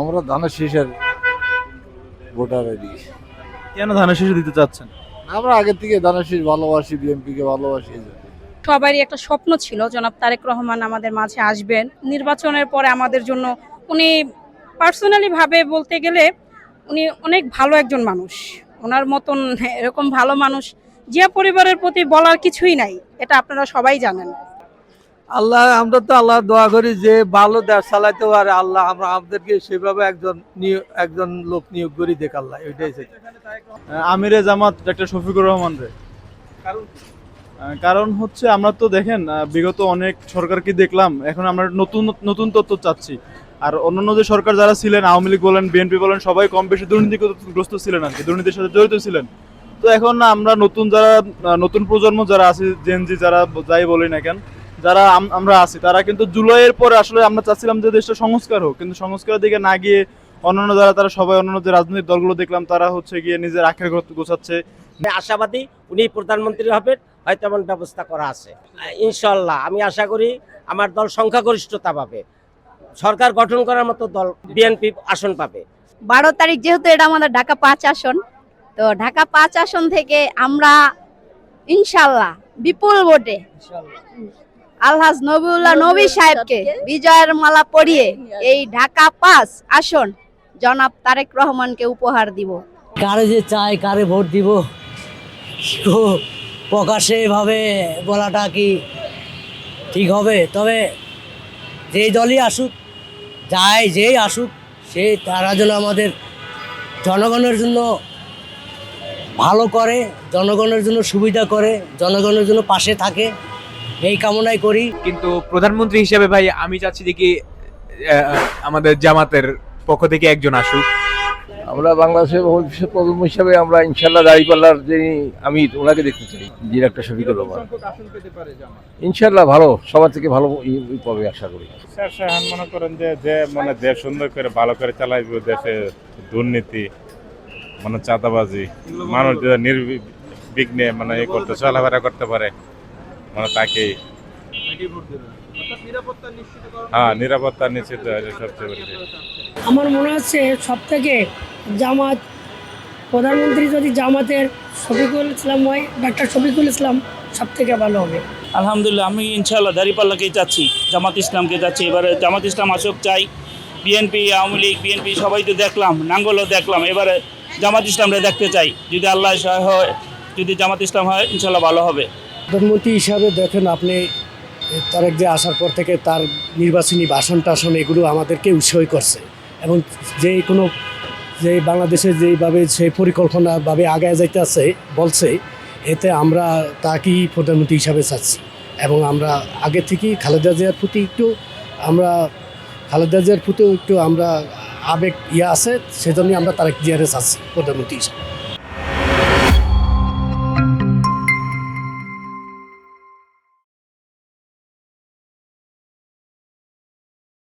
আমরা ধানের শীষের ভোটার আইডি কেন ধানের শীষে দিতে চাচ্ছেন? আমরা আগে থেকে ধানের শীষ ভালোবাসি বিএনপিকে ভালোবাসি এই জন্য। সবারই একটা স্বপ্ন ছিল জনাব তারেক রহমান আমাদের মাঝে আসবেন। নির্বাচনের পরে আমাদের জন্য উনি পার্সোনালি ভাবে বলতে গেলে উনি অনেক ভালো একজন মানুষ। ওনার মতন এরকম ভালো মানুষ যে পরিবারের প্রতি বলার কিছুই নাই এটা আপনারা সবাই জানেন। আল্লাহ আমরা তো আল্লাহ দোয়া করি যে ভালো দেশ চালাইতে পারে। আল্লাহ আমরা আমাদেরকে সেভাবে একজন একজন লোক নিয়োগ করি দেখ আল্লাহ এটাই চাই আমিরে জামাত ডাক্তার শফিকুর রহমান রে। কারণ? হচ্ছে আমরা তো দেখেন বিগত অনেক সরকারকে দেখলাম এখন আমরা নতুন নতুন তথ্য চাচ্ছি। আর অন্যান্য যে সরকার যারা ছিলেন আওয়ামী লীগ বলেন বিএনপি বলেন সবাই কম বেশি দুর্নীতিগ্রস্ত ছিলেন আর কি দুর্নীতির সাথে জড়িত ছিলেন। তো এখন আমরা নতুন যারা নতুন প্রজন্ম যারা আছে জেনজি যারা যাই বলি না কেন যারা আমরা আছি তারা কিন্তু জুলাইয়ের পরে আসলে আমরা চাচ্ছিলাম যে দেশটা সংস্কার হোক কিন্তু সংস্কারের দিকে না গিয়ে অন্যান্য যারা তারা সবাই অন্যান্য যে রাজনৈতিক দলগুলো দেখলাম তারা হচ্ছে গিয়ে নিজের আখের গোছাচ্ছে। আশাবাদী উনি প্রধানমন্ত্রী হবেন হয়তো এমন ব্যবস্থা করা আছে। ইনশাল্লাহ আমি আশা করি আমার দল সংখ্যাগরিষ্ঠতা পাবে। সরকার গঠন করার মতো দল বিএনপি আসন পাবে। বারো তারিখ যেহেতু এটা আমাদের ঢাকা পাঁচ আসন তো ঢাকা পাঁচ আসন থেকে আমরা ইনশাল্লাহ বিপুল ভোটে আলহাজ নবিউল্লাহ নবী সাহেবকে বিজয়ের মালা পরিয়ে এই ঢাকা পাস আসন জনাব তারেক রহমানকে উপহার দিব। কারে যে চাই কারে ভোট দিব? তো প্রকাশ্যে এভাবে বলাটা কি ঠিক হবে? তবে যেই দলই আসুক যাই যেই আসুক সে তারা যেন আমাদের জনগণের জন্য ভালো করে জনগণের জন্য সুবিধা করে জনগণের জন্য পাশে থাকে। এই কামনাই করি। কিন্তু প্রধানমন্ত্রী হিসেবে ভাই আমি চাচ্ছি যে কি আমাদের জামাতের পক্ষ থেকে একজন আসুক। আমরা বাংলাদেশের ভবিষ্যৎ প্রজন্ম হিসাবে আমরা ইনশাল্লাহ দাঁড়িপাল্লার যিনি আমি ওনাকে দেখতে চাই যিনি একটা শফিকুর রহমান। ইনশাল্লাহ ভালো সবার থেকে ভালো পাবে আশা করি। স্যার মনে করেন যে যে মানে দেশ সুন্দর করে ভালো করে চালাইবে দেশে দুর্নীতি মানে চাঁদাবাজি মানুষ যদি নির্বিঘ্নে মানে এ করতে চলাফেরা করতে পারে। মানে তাকেই হ্যাঁ নিরাপত্তা নিশ্চিত সবচেয়ে বেশি। আমার মনে হচ্ছে সব থেকে জামাত প্রধানমন্ত্রী যদি জামাতের শফিকুল ইসলাম হয় ডাক্তার শফিকুল ইসলাম সব থেকে ভালো হবে। আলহামদুলিল্লাহ আমি ইনশাল্লাহ দাঁড়িপাল্লাকেই চাচ্ছি জামাত ইসলামকে চাচ্ছি। এবারে জামাত ইসলাম আসক চাই। বিএনপি আওয়ামী লীগ বিএনপি সবাই তো দেখলাম নাঙ্গলও দেখলাম। এবারে জামাত ইসলামরা দেখতে চাই। যদি আল্লাহ সহায় হয় যদি জামাত ইসলাম হয় ইনশাল্লাহ ভালো হবে। প্রধানমন্ত্রী হিসাবে দেখেন আপনি তারেক যে আসার পর থেকে তার নির্বাচনী ভাষণ টাষণ এগুলো আমাদেরকে উৎসাহী করছে। এবং যে কোনো, যে বাংলাদেশে যেভাবে সেই পরিকল্পনাভাবে আগায় যাইতে আছে, বলছে, এতে আমরা তাকেই প্রধানমন্ত্রী হিসাবে চাচ্ছি। এবং আমরা আগে থেকেই খালেদা জিয়ার প্রতি একটু আমরা, খালেদা জিয়ার প্রতিও একটু আমরা আবেগ ইয়ে আছে, সেজন্যই আমরা তারেক জিয়ারে চাচ্ছি প্রধানমন্ত্রী হিসাবে।